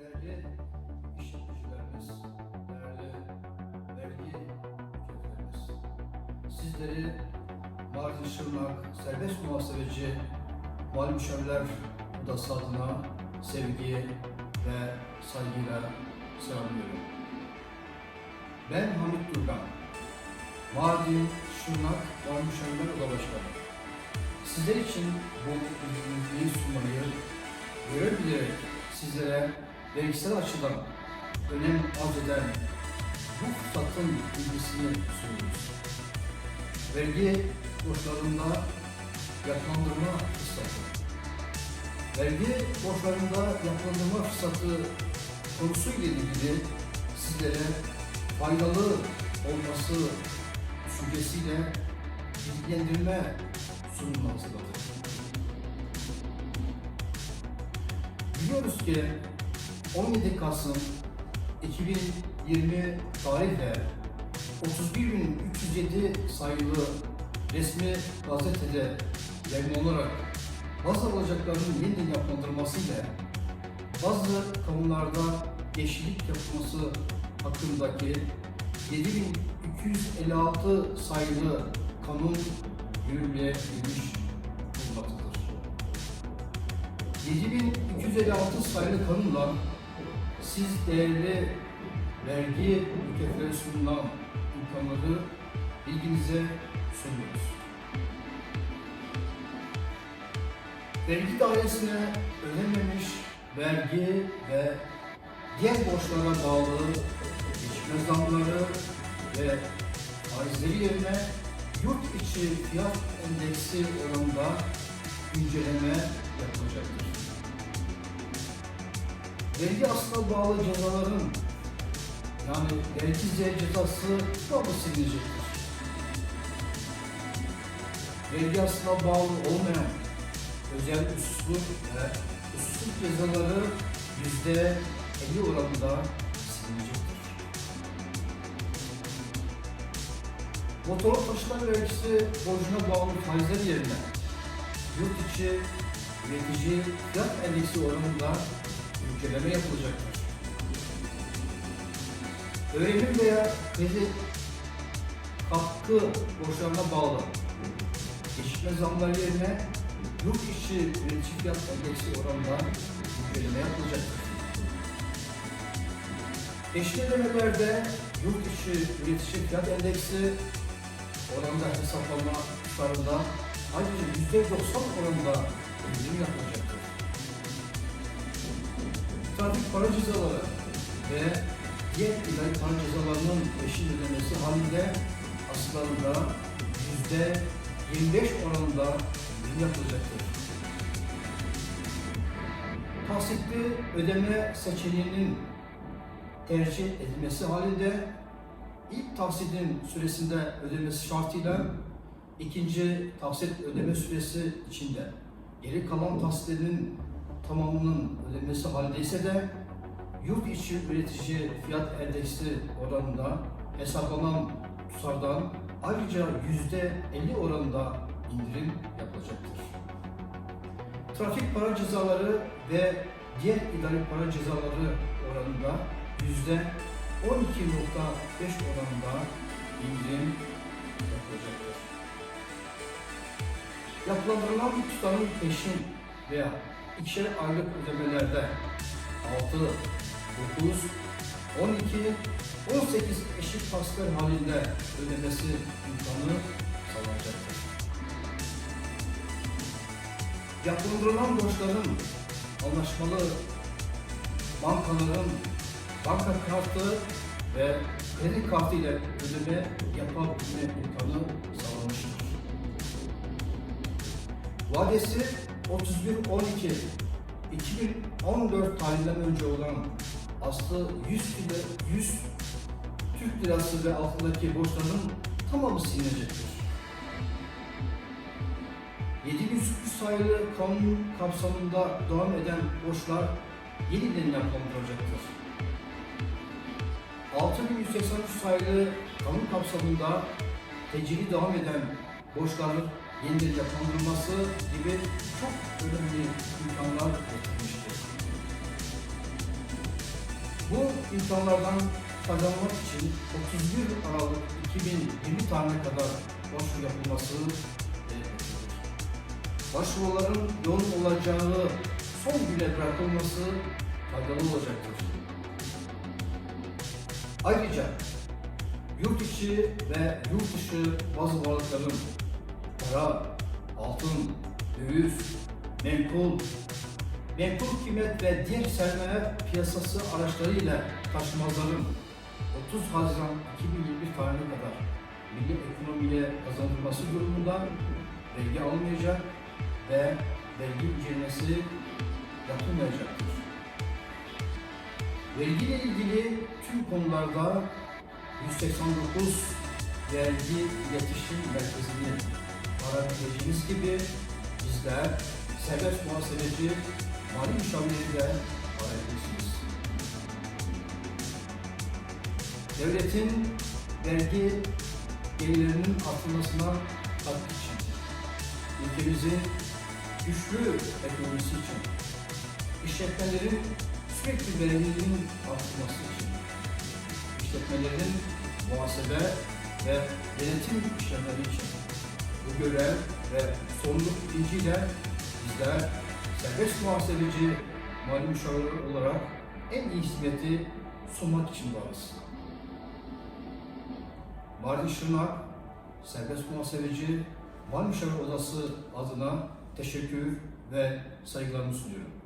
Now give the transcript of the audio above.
değerli işletmecilerimiz, değerli vergi ücretlerimiz. Sizleri Mardin Şırnak Serbest Muhasebeci Mali Müşavirler Odası adına sevgi ve saygıyla selamlıyorum. Ben Hamit Durgan, Mardin Şırnak Mali Müşavirler Oda Başkanı. Sizler için bu bilgiyi sunmayı görev bilerek sizlere vergisel açıdan önem arz eden bu fırsatın bilgisini sunuyoruz. Vergi borçlarında yapılandırma fırsatı. Vergi borçlarında yapılandırma fırsatı konusuyla ilgili sizlere faydalı olması düşüncesiyle bilgilendirme sunumu hazırladık. Biliyoruz ki 17 Kasım 2020 tarihle 31.307 sayılı resmi gazetede yayınlanarak bazı alacakların yeniden yapılandırmasıyla bazı kamularda yeşillik yapılması hakkındaki 7256 sayılı kanun yürürlüğe girmiş bulunmaktadır. 7256 sayılı kanunla siz değerli vergi mükellefleri sunulan imkanları bilginize sunuyoruz. Vergi dairesine ödenmemiş vergi ve diğer borçlara bağlı geçmez zamları ve faizleri yerine yurt içi fiyat endeksi oranında inceleme yapılacaktır. Vergi aslına bağlı cezaların yani vergi cezası tamamı silinecektir. Vergi aslına bağlı olmayan özel ususluk ve ususluk cezaları yüzde 50 oranında silinecektir. Motorlu taşıtlar vergisi borcuna bağlı faizler yerine yurt içi üretici fiyat endeksi oranında inceleme yapılacaktır. Öğrenim veya kredi katkı borçlarına bağlı geçişme zamları yerine yurt içi üretici fiyat endeksi oranında inceleme yapılacaktır. Eşli ödemelerde yurt içi üretici fiyat endeksi oranda hesaplama tutarında ayrıca yüzde doksan oranında Trafik para cezaları ve diğer idari para cezalarının peşin ödemesi halinde aslında yüzde 25 oranında yapılacaktır. Taksitli ödeme seçeneğinin tercih edilmesi halinde ilk taksidin süresinde ödemesi şartıyla ikinci taksit ödeme süresi içinde geri kalan taksitlerin tamamının ödenmesi halinde ise de yurt içi üretici fiyat endeksi oranında hesaplanan tutardan ayrıca yüzde 50 oranında indirim yapılacaktır. Trafik para cezaları ve diğer idari para cezaları oranında yüzde 12.5 oranında indirim yapılacaktır. Yapılandırılan bir tutarın peşin veya ikişer aylık ödemelerde 6, 9, 12, 18 eşit taksitler halinde ödemesi imkanı sağlanacaktır. Yapılandırılan borçların anlaşmalı bankaların banka kartı ve kredi kartı ile ödeme yapabilme imkanı sağlamıştır. Vadesi 31-12 2014 tarihinden önce olan aslı 100 lira, 100 Türk lirası ve altındaki borçların tamamı silinecektir. 743 sayılı kanun kapsamında devam eden borçlar yeniden yapılandırılacaktır. 6183 sayılı kanun kapsamında tecili devam eden borçların yeniden yapılandırılması gibi çok önemli imkanlar getirmiştir. Bu imkanlardan faydalanmak için 31 Aralık 2020 tarihine kadar başvuru yapılması gerekmektedir. Başvuruların yoğun olacağı son güne bırakılması faydalı olacaktır. Ayrıca yurt içi ve yurt dışı bazı varlıkların para, altın, döviz, menkul, menkul kıymet ve diğer sermaye piyasası araçlarıyla taşımazların 30 Haziran 2021 tarihine kadar milli ekonomiye kazandırılması durumunda vergi alınmayacak ve vergi incelemesi yapılmayacaktır. Vergi ile ilgili tüm konularda 189 vergi iletişim merkezini arayabileceğiniz gibi bizler serbest muhasebeci mali müşavirleriyle arayabilirsiniz. Devletin vergi gelirlerinin artırılmasına katkı için, ülkemizin güçlü ekonomisi için, işletmelerin sürekli verimliliğinin artması için, işletmelerin muhasebe ve denetim işlemleri için bu görev ve sorumluluk bilinciyle bizler serbest muhasebeci mali müşavir olarak en iyi hizmeti sunmak için varız. Mardin Şırnak Serbest Muhasebeci Mali Müşavir Odası adına teşekkür ve saygılarımı sunuyorum.